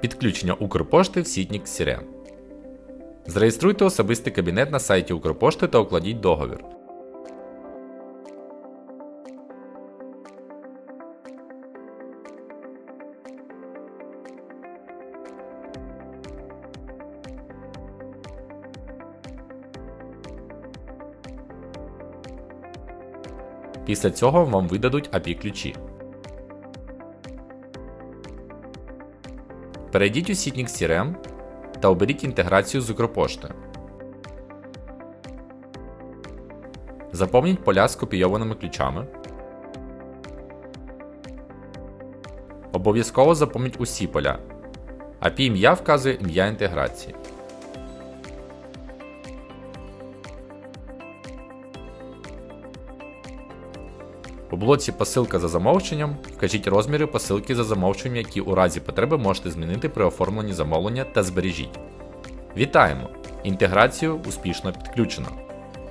Підключення Укрпошти в Сітнік Сірен. Зареєструйте особистий кабінет на сайті Укрпошти та укладіть договір. Після цього вам видадуть API ключі. Перейдіть у Сітнік CRM та оберіть інтеграцію з Укрпоштою. Заповніть поля з копійованими ключами. Обов'язково заповніть усі поля. API ім'я вказує ім'я інтеграції. У блоці Посилка за замовченням вкажіть розміри посилки за замовченням, які у разі потреби можете змінити при оформленні замовлення та збережіть. Вітаємо! Інтеграцію успішно підключено.